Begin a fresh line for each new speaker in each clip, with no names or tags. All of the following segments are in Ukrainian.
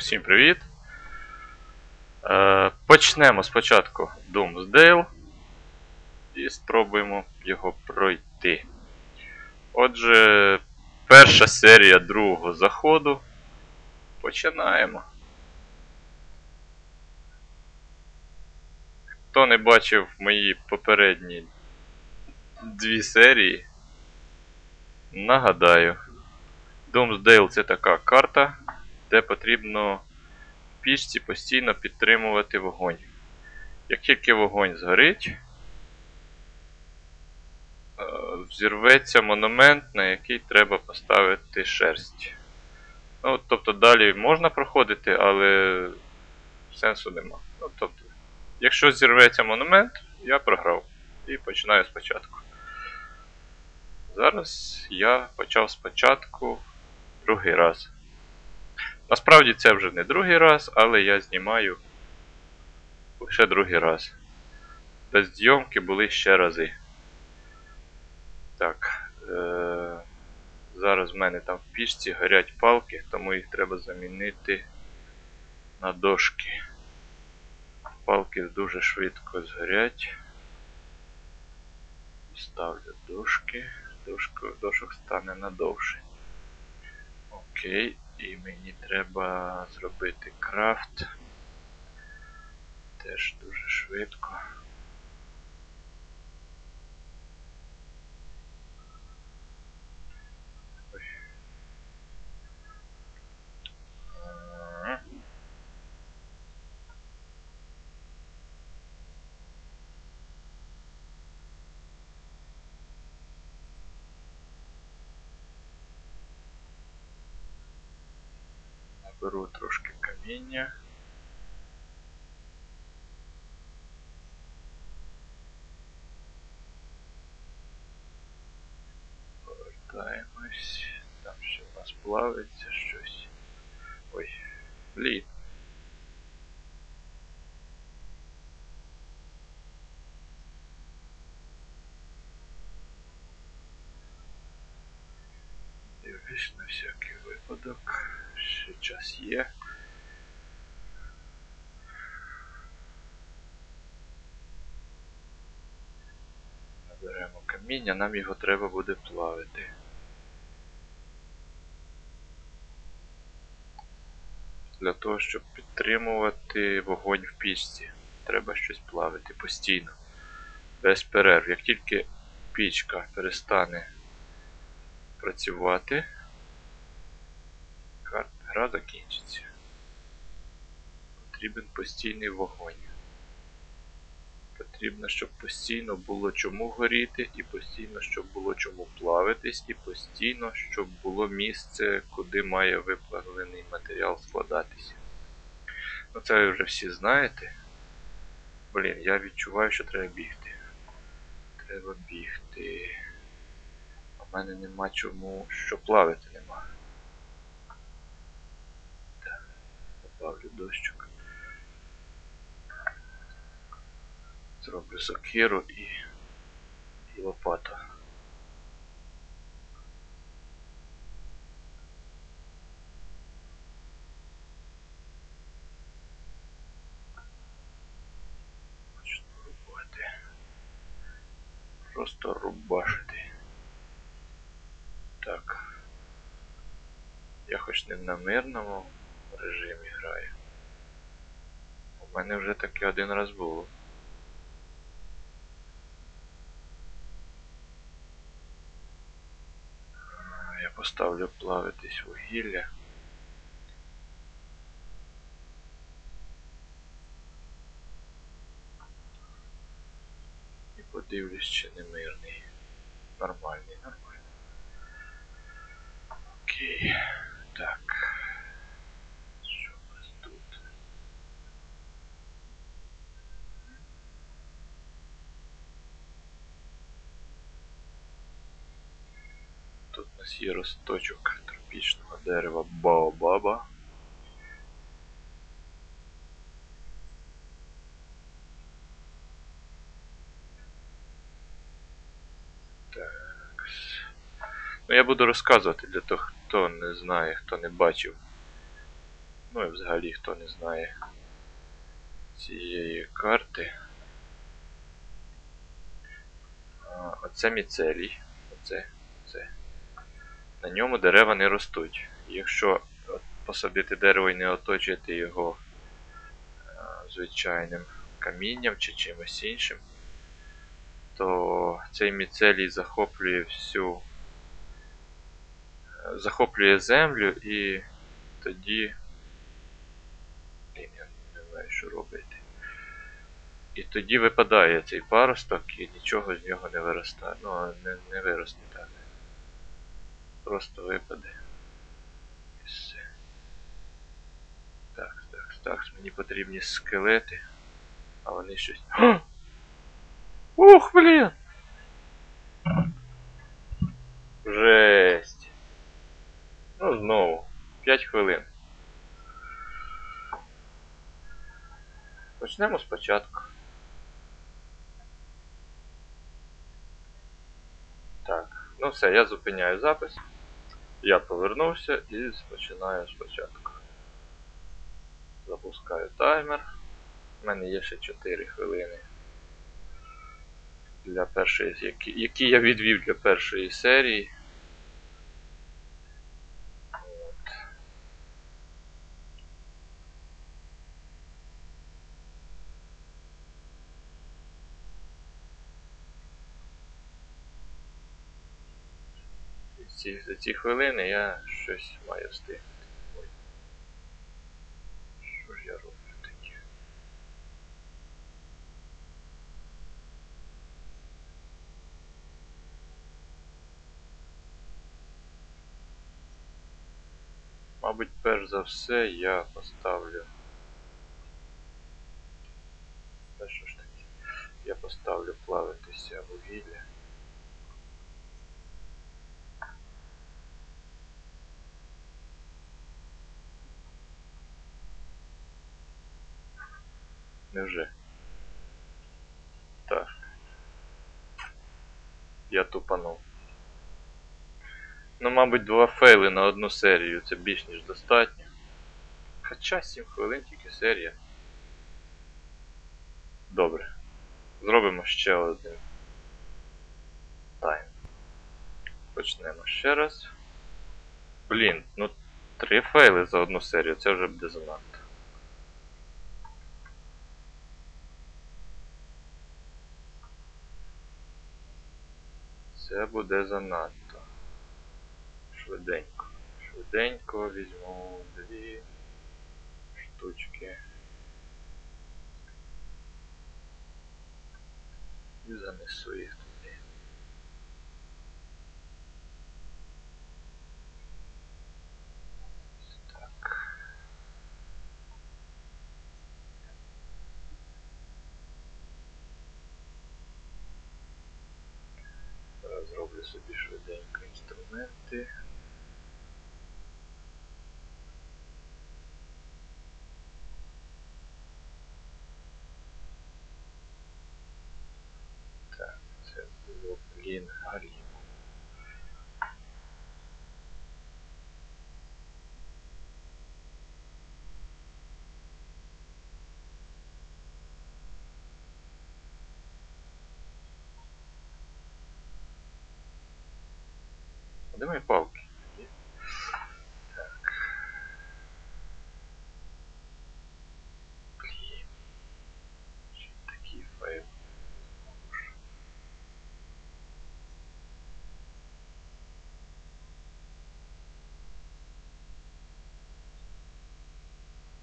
Усім привіт! Е, почнемо спочатку Doomsdale і спробуємо його пройти. Отже, перша серія другого заходу. Починаємо. Хто не бачив мої попередні дві серії, нагадаю. Doomsdale це така карта, де потрібно в пічці постійно підтримувати вогонь. Як тільки вогонь згорить, е, взірветься монумент, на який треба поставити шерсть. Ну, тобто далі можна проходити, але сенсу нема. Ну, тобто, якщо зірветься монумент, я програв. І починаю спочатку. Зараз я почав спочатку другий раз. Насправді це вже не другий раз, але я знімаю лише другий раз. Без зйомки були ще рази. Так. Е- Зараз в мене там в пічці горять палки, тому їх треба замінити на дошки. Палки дуже швидко згорять. Ставлю дошки. Дошку, дошок стане надовше. Окей, і мені треба зробити крафт. Теж дуже швидко. Наберу трошки каміння. Повертаємось. Там ще в нас плавиться щось. Ой, блін. Каміння, нам його треба буде плавити. Для того, щоб підтримувати вогонь в пічці, треба щось плавити постійно. Без перерв. Як тільки пічка перестане працювати, гра закінчиться. Потрібен постійний вогонь. Потрібно, щоб постійно було чому горіти, і постійно, щоб було чому плавитись, і постійно, щоб було місце, куди має виплавлений матеріал складатися. Ну це ви вже всі знаєте. Блін, я відчуваю, що треба бігти. Треба бігти. В мене нема чому, що плавити нема. Так, добавлю дощок. Зроблю сокиру і, і рубати. Просто рубашити. Так. Я хоч не на мирному режимі граю. У мене вже таке один раз було. А, Я поставлю плавитись вугілля. І подивлюсь, чи не мирний. Нормальний, нормальний. Окей. Так. Що у нас тут? Тут у нас є росточок тропічного дерева Баобаба. Так. Ну, я буду розказувати для того, хто не знає, хто не бачив Ну і взагалі хто не знає цієї карти. Оце міцелій. Оце, це. На ньому дерева не ростуть. Якщо посадити дерево і не оточити його звичайним камінням чи чимось іншим, то цей міцелій захоплює всю. е, захоплює землю і тоді. Я не знаю, що робити. І тоді випадає цей паросток і нічого з нього не виростає. Ну, не, не виросте. Просто випаде. І все. Так, так, так, мені потрібні скелети. А вони щось. Ух, блін! Жесть. Ну знову. 5 хвилин. Почнемо спочатку. Так, ну все, я зупиняю запис. Я повернувся і починаю спочатку. Запускаю таймер. У мене є ще 4 хвилини. Для першої, які, які я відвів для першої серії. Ці, за ці хвилини я щось маю встигнути. Ой. Що ж я роблю таке? Мабуть, перш за все я поставлю. Та що ж таке? Я поставлю плавитися вугілля. Невже? Так. Я тупанув. Ну, мабуть, два фейли на одну серію це більш ніж достатньо. Хоча 7 хвилин тільки серія. Добре. Зробимо ще один тайм. Почнемо ще раз. Блін, ну три фейли за одну серію, це вже буде занадто. Це буде занадто. Швиденько. Швиденько візьму дві штучки. І занесу їх собі швиденько інструменти. А де мої палки? Є? Так. Блін. Ще й такий файл.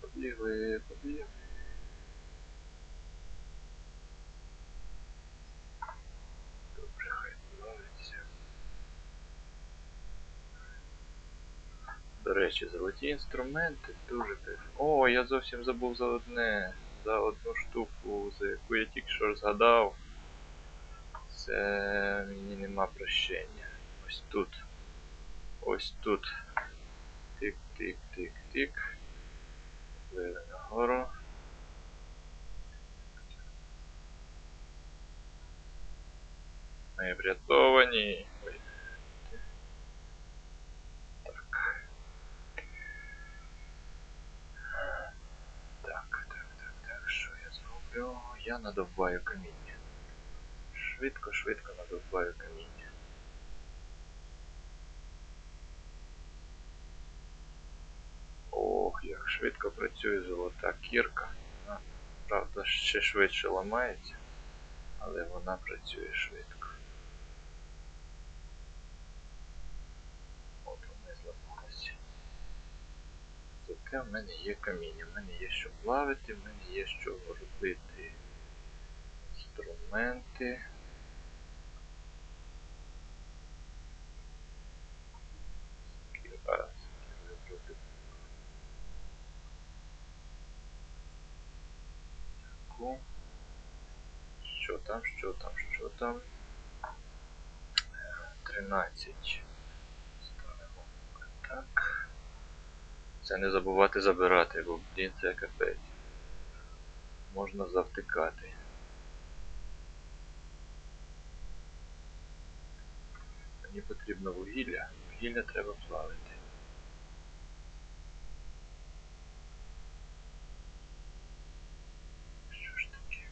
Побігли, побігли. Добре, хай плавиться. До речі, золоті інструменти дуже кайф. О, я зовсім забув за одне. За одну штуку, за яку я тільки що згадав. Це мені нема прощення. Ось тут. Ось тут. Тик-тик-тик-тик. Вили нагору. Ми врятовані. Ой. Так. я надовбаю каміння. Швидко, швидко надовбаю каміння. Ох, як швидко працює золота кірка. Вона, правда, ще швидше ламається, але вона працює швидко. От вона і зламалася. Зате в мене є каміння, в мене є що плавити, в мене є що робити інструменти. Що там, що там, що там? Е, 13. Ставимо так. Це не забувати забирати, бо блін це капець. Можна завтикати. Мені потрібно вугілля. Вугілля треба плавити. Що ж таке?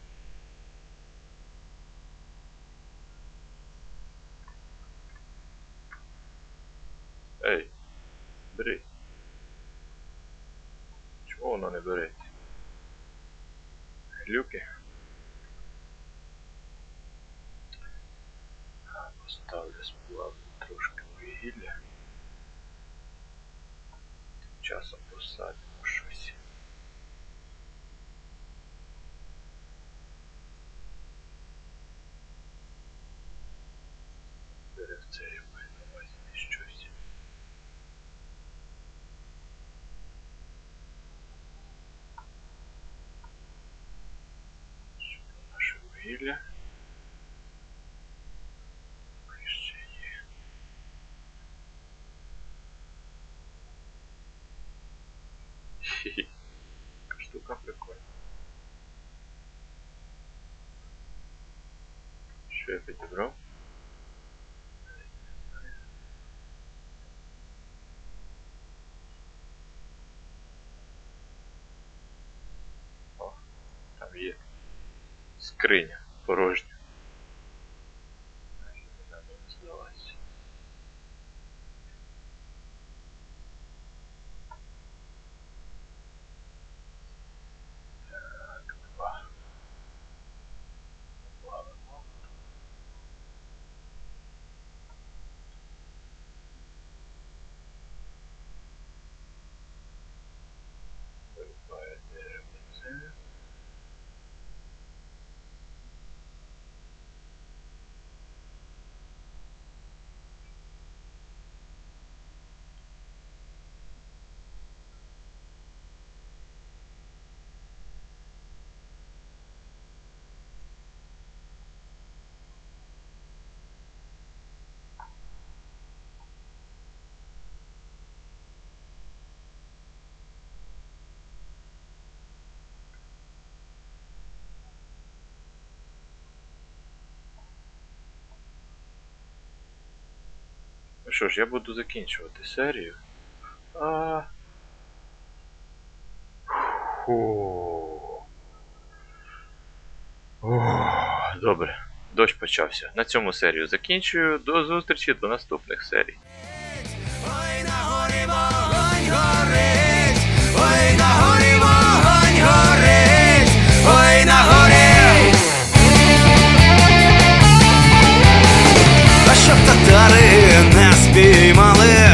Ей, бери. Чого воно не береться? Глюки. А, Поставлю сплавлю трошки вугілля. Тим часом посадимо щось. Деревце я маю на увазі не щось. Що там наше вугілля? І ще є. Хі-хі. Така штука прикольна. Що я підібрав? О, там є скриня порожня. Що ж, я буду закінчувати серію. А... Фу. Ох, добре. Дощ почався. На цьому серію закінчую. До зустрічі до наступних серій.
тобі мале.